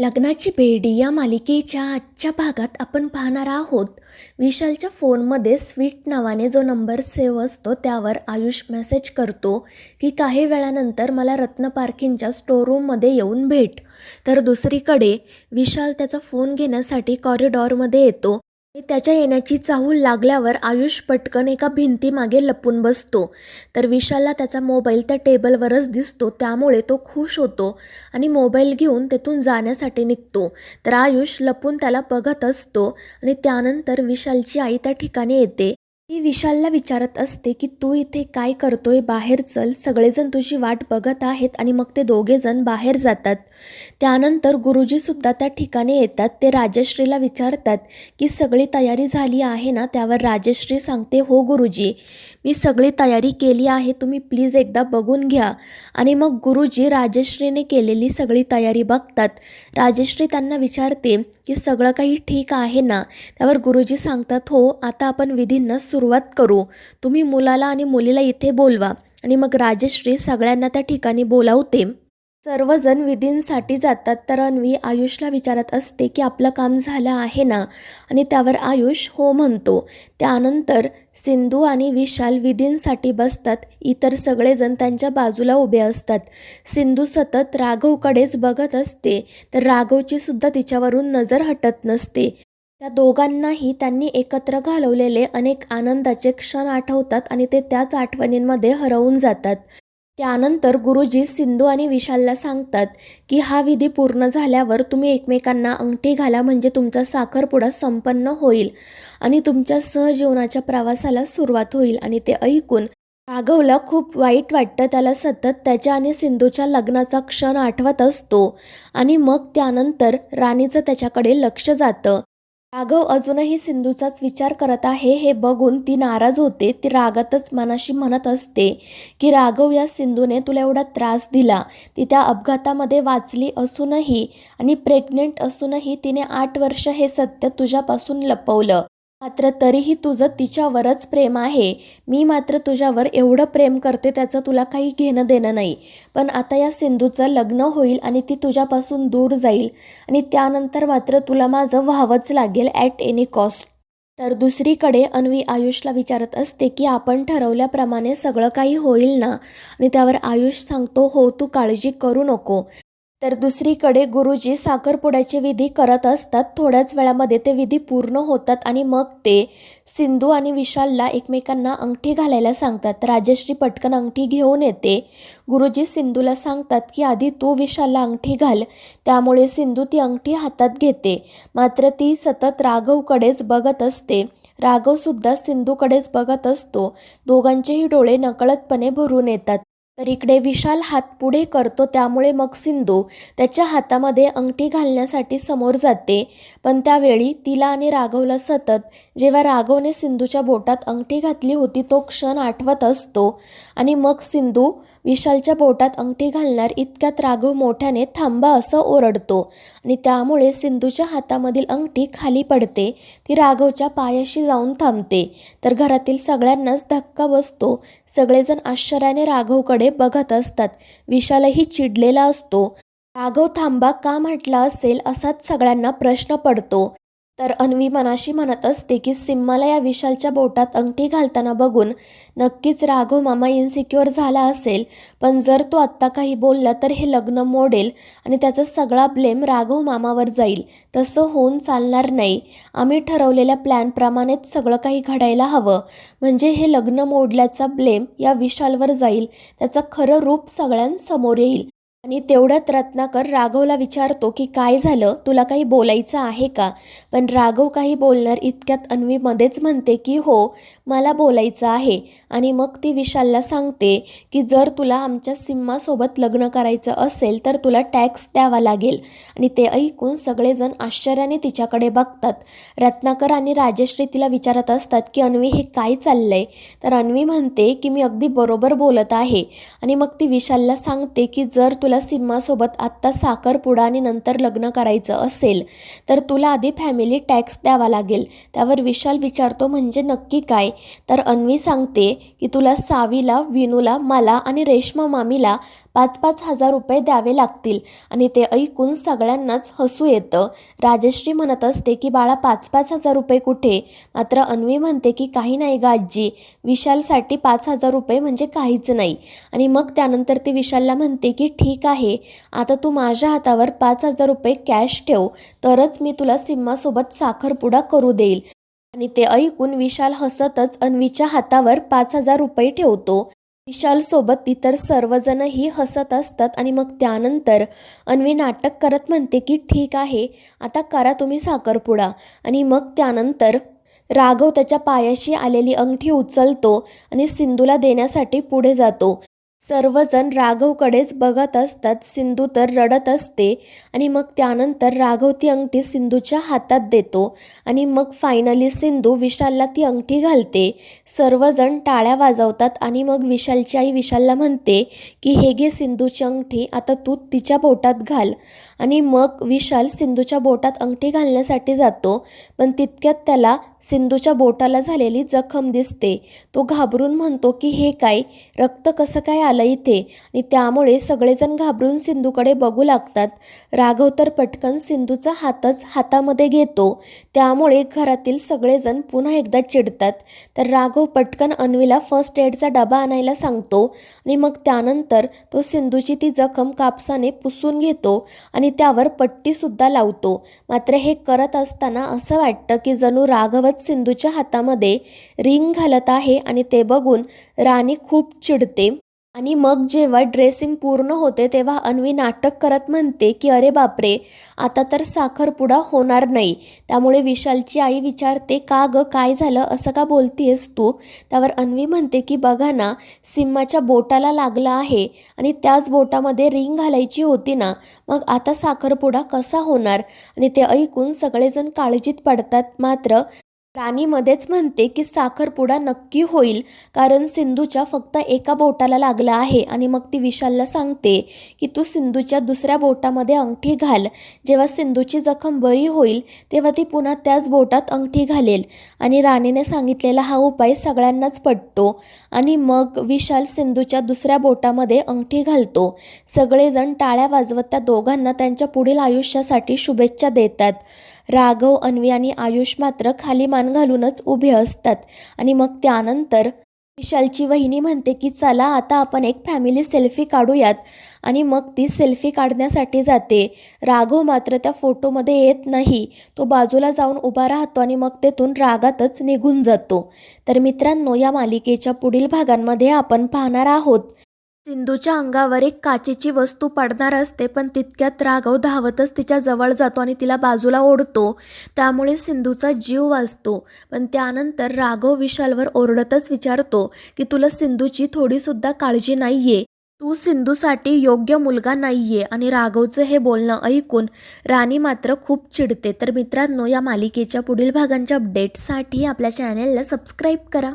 लग्नाची बेडी या मालिकेच्या आजच्या भागात आपण पाहणार आहोत. विशालच्या फोनमध्ये स्वीट नावाने जो नंबर सेव्ह असतो त्यावर आयुष मेसेज करतो की काही वेळानंतर मला रत्न पार्किंगच्या स्टोरूममध्ये येऊन भेट. तर दुसरीकडे विशाल त्याचा फोन घेण्यासाठी कॉरिडॉरमध्ये येतो. आणि त्याच्या येण्याची चाहूल लागल्यावर आयुष पटकन एका भिंतीमागे लपून बसतो. तर विशालला त्याचा मोबाईल त्या टेबलवरच दिसतो. त्यामुळे तो खुश होतो आणि मोबाईल घेऊन तेथून जाण्यासाठी निघतो. तर आयुष लपून त्याला बघत असतो आणि त्यानंतर विशालची आई त्या ठिकाणी येते. ती विशालला विचारत असते की तू इथे काय करतोय? बाहेर चल. सगळेजण तुझी वाट बघत आहेत आणि मग ते दोघेजण बाहेर जातात. त्यानंतर गुरुजीसुद्धा त्या ठिकाणी येतात. ते राजश्रीला विचारतात की सगळी तयारी झाली आहे ना? त्यावर राजश्री सांगते हो गुरुजी मी सगळी तयारी केली आहे. तुम्ही प्लीज एकदा बघून घ्या. आणि मग गुरुजी राजश्रीने केलेली सगळी तयारी बघतात. राजश्री त्यांना विचारते की सगळं काही ठीक आहे ना? त्यावर गुरुजी सांगतात हो आता आपण विधींना सुरुवात करू. तुम्ही मुलाला आणि मुलीला इथे बोलवा. आणि मग राजश्री सगळ्यांना त्या ठिकाणी बोलावते. सर्वजण विधींसाठी जातात तर अन्वी आयुषला विचारत असते की आपलं काम झालं आहे ना? आणि त्यावर आयुष हो म्हणतो. त्यानंतर सिंधू आणि विशाल विधींसाठी बसतात. इतर सगळेजण त्यांच्या बाजूला उभे असतात. सिंधू सतत राघवकडेच बघत असते तर राघवची सुद्धा तिच्यावरून नजर हटत नसते. त्या दोघांनाही त्यांनी एकत्र घालवलेले अनेक आनंदाचे क्षण आठवतात आणि ते त्याच आठवणींमध्ये हरवून जातात. त्यानंतर गुरुजी सिंधू आणि विशालला सांगतात की हा विधी पूर्ण झाल्यावर तुम्ही एकमेकांना अंगठी घाला म्हणजे तुमचा साखरपुडा संपन्न होईल आणि तुमच्या सहजीवनाच्या प्रवासाला सुरुवात होईल. आणि ते ऐकून राघवला खूप वाईट वाटतं त्याला सतत त्याच्या आणि सिंधूच्या लग्नाचा क्षण आठवत असतो आणि मग त्यानंतर राणीचं त्याच्याकडे लक्ष जातं. राघव अजूनही सिंधूचाच विचार करत आहे. हे बघून ती नाराज होते. ती रागातच मनाशी म्हणत असते की राघव या सिंधूने तुला एवढा त्रास दिला. ती त्या अपघातामध्ये वाचली असूनही आणि प्रेग्नेंट असूनही तिने आठ वर्ष हे सत्य तुझ्यापासून लपवलं. मात्र तरीही तुझं तिच्यावरच प्रेम आहे. मी मात्र तुझ्यावर एवढं प्रेम करते त्याचं तुला काही घेणं देणं नाही. पण आता या सिंधूचं लग्न होईल आणि ती तुझ्यापासून दूर जाईल आणि त्यानंतर मात्र तुला माझं व्हावंच लागेल ॲट एनी कॉस्ट तर दुसरीकडे अन्वी आयुषला विचारत असते की आपण ठरवल्याप्रमाणे सगळं काही होईल ना? आणि त्यावर आयुष सांगतो हो तू काळजी करू नको. तर दुसरीकडे गुरुजी साखरपुड्याचे विधी करत असतात. थोड्याच वेळामध्ये ते विधी पूर्ण होतात आणि मग ते सिंधू आणि विशालला एकमेकांना अंगठी घालायला सांगतात. राजश्री पटकन अंगठी घेऊन येते. गुरुजी सिंधूला सांगतात की आधी तू विशालला अंगठी घाल. त्यामुळे सिंधू ती अंगठी हातात घेते. मात्र ती सतत राघवकडेच बघत असते. राघवसुद्धा सिंधूकडेच बघत असतो. दोघांचेही डोळे नकळतपणे भरून येतात. तर इकडे विशाल हात पुढे करतो त्यामुळे मग सिंधू त्याच्या हातामध्ये अंगठी घालण्यासाठी समोर जाते. पण त्यावेळी तिला आणि राघवला सतत जेव्हा राघवने सिंधूच्या बोटात अंगठी घातली होती तो क्षण आठवत असतो. आणि मग सिंधू विशालच्या बोटात अंगठी घालणार इतक्यात राघव मोठ्याने थांबा असं ओरडतो. आणि त्यामुळे सिंधूच्या हातामधील अंगठी खाली पडते. ती राघवच्या पायाशी जाऊन थांबते. तर घरातील सगळ्यांनाच धक्का बसतो. सगळेजण आश्चर्याने राघवकडे बघत असतात. विशालही चिडलेला असतो. राघव थांबा का म्हटला असेल असाच सगळ्यांना प्रश्न पडतो. तर अन्वी मनाशी म्हणत असते की सिम्माला या विशालच्या बोटात अंगठी घालताना बघून नक्कीच राघव मामा इन्सिक्युअर झाला असेल. पण जर तो आत्ता काही बोलला तर हे लग्न मोडेल आणि त्याचा सगळा ब्लेम राघव मामावर जाईल. तसं होऊन चालणार नाही. आम्ही ठरवलेल्या प्लॅनप्रमाणेच सगळं काही घडायला हवं. म्हणजे हे लग्न मोडल्याचा ब्लेम या विशालवर जाईल. त्याचं खरं रूप सगळ्यांसमोर येईल. आणि तेवढ्यात रत्नाकर राघवला विचारतो की काय झालं? तुला काही बोलायचं आहे का? पण राघव काही बोलणार इतक्यात अन्वी मध्येच म्हणते की हो मला बोलायचं आहे. आणि मग ती विशालला सांगते की जर तुला आमच्या सिम्मासोबत लग्न करायचं असेल तर तुला टॅक्स द्यावा लागेल. आणि ते ऐकून सगळेजण आश्चर्याने तिच्याकडे बघतात. रत्नाकर आणि राजश्री तिला विचारत असतात की अन्वी हे काय चाललंय? तर अन्वी म्हणते की मी अगदी बरोबर बोलत आहे. आणि मग ती विशालला सांगते की जर तुला सिम्मासोबत आत्ता साखरपुडा आणि नंतर लग्न करायचं असेल तर तुला आधी फॅमिली टॅक्स द्यावा लागेल. त्यावर विशाल विचारतो म्हणजे नक्की काय? तर अन्वी सांगते की तुला सावीला विनूला मला आणि रेश्मा मामीला पाच पाच हजार रुपये द्यावे लागतील. आणि ते ऐकून सगळ्यांनाच हसू येतं. राजश्री म्हणत असते की बाळा पाच पाच हजार रुपये कुठे? मात्र अन्वी म्हणते की काही नाही ग आजी विशालसाठी पाच हजार रुपये म्हणजे काहीच नाही. आणि मग त्यानंतर ती विशालला म्हणते की ठीक आहे. आता तू माझ्या हातावर पाच हजार रुपये कॅश ठेव. तरच मी तुला सिम्मासोबत साखरपुडा करू देईल. आणि ते ऐकून विशाल हसतच अन्वीच्या हातावर पाच हजार रुपये ठेवतो. विशालसोबत इतर सर्वजणही हसत असतात आणि मग त्यानंतर अन्वी नाटक करत म्हणते की ठीक आहे आता करा तुम्ही साखरपुडा. आणि मग त्यानंतर राघव त्याच्या पायाशी आलेली अंगठी उचलतो आणि सिंधूला देण्यासाठी पुढे जातो. सर्वजण राघवकडेच बघत असतात. सिंधू तर रडत असते आणि मग त्यानंतर राघव ती अंगठी सिंधूच्या हातात देतो आणि मग फायनली सिंधू विशालला ती अंगठी घालते. सर्वजण टाळ्या वाजवतात आणि मग विशालची आई विशालला म्हणते की हे घे सिंधूची अंगठी आता तू तिच्या बोटात घाल. आणि मग विशाल सिंधूच्या बोटात अंगठी घालण्यासाठी जातो. पण तितक्यात त्याला सिंधूच्या बोटाला झालेली जखम दिसते. तो घाबरून म्हणतो की हे काय? रक्त कसं काय आलं इथे? आणि त्यामुळे सगळेजण घाबरून सिंधूकडे बघू लागतात. राघव तर पटकन सिंधूचा हातच हातामध्ये घेतो. त्यामुळे घरातील सगळेजण पुन्हा एकदा चिडतात. तर राघव पटकन अन्वीला फर्स्ट एडचा डबा आणायला सांगतो आणि मग त्यानंतर तो सिंधूची ती जखम कापसाने पुसून घेतो आणि त्यावर पट्टीसुद्धा लावतो. मात्र हे करत असताना असं वाटतं की जणू राघव राघवच सिंधूच्या हातामध्ये रिंग घालत आहे आणि ते बघून राणी खूप चिडते. आणि मग जेव्हा ड्रेसिंग पूर्ण होते तेव्हा अन्वी नाटक करत म्हणते की अरे बापरे आता तर साखरपुडा होणार नाही. त्यामुळे विशालची आई विचारते का ग काय झालं? असं का बोलतीयस तू? त्यावर अन्वी म्हणते की बघा ना सिम्माच्या बोटाला लागला आहे आणि त्याच बोटामध्ये रिंग घालायची होती ना. मग आता साखरपुडा कसा होणार? आणि ते ऐकून सगळेजण काळजीत पडतात. मात्र राणीमध्येच म्हणते की साखरपुडा नक्की होईल कारण सिंधूच्या फक्त एका बोटाला लागला आहे आणि मग ती विशालला सांगते की तू सिंधूच्या दुसऱ्या बोटामध्ये अंगठी घाल. जेव्हा सिंधूची जखम बरी होईल तेव्हा ती पुन्हा त्याच बोटात अंगठी घालेल. आणि राणीने सांगितलेला हा उपाय सगळ्यांनाच पटतो. आणि मग विशाल सिंधूच्या दुसऱ्या बोटामध्ये अंगठी घालतो. सगळेजण टाळ्या वाजवत त्या दोघांना त्यांच्या पुढील आयुष्यासाठी शुभेच्छा देतात. राघव अन्वी आणि आयुष मात्र खाली मान घालूनच उभे असतात. आणि मग त्यानंतर विशालची वहिनी म्हणते की चला आता आपण एक फॅमिली सेल्फी काढूयात. आणि मग ती सेल्फी काढण्यासाठी जाते. राघव मात्र त्या फोटोमध्ये येत नाही. तो बाजूला जाऊन उभा राहतो आणि मग तेथून रागातच निघून जातो. तर मित्रांनो या मालिकेच्या पुढील भागांमध्ये आपण पाहणार आहोत. सिंधूच्या अंगावर एक काचेची वस्तू पडणार असते पण तितक्यात राघव धावतच तिच्या जवळ जातो आणि तिला बाजूला ओढतो. त्यामुळे सिंधूचा जीव वाचतो पण त्यानंतर राघव विशालवर ओरडतच विचारतो की तुला सिंधूची थोडीसुद्धा काळजी नाहीये. तू सिंधूसाठी योग्य मुलगा नाहीये. आणि राघवचं हे बोलणं ऐकून राणी मात्र खूप चिडते. तर मित्रांनो या मालिकेच्या पुढील भागांच्या अपडेटसाठी आपल्या चॅनेलला सबस्क्राईब करा.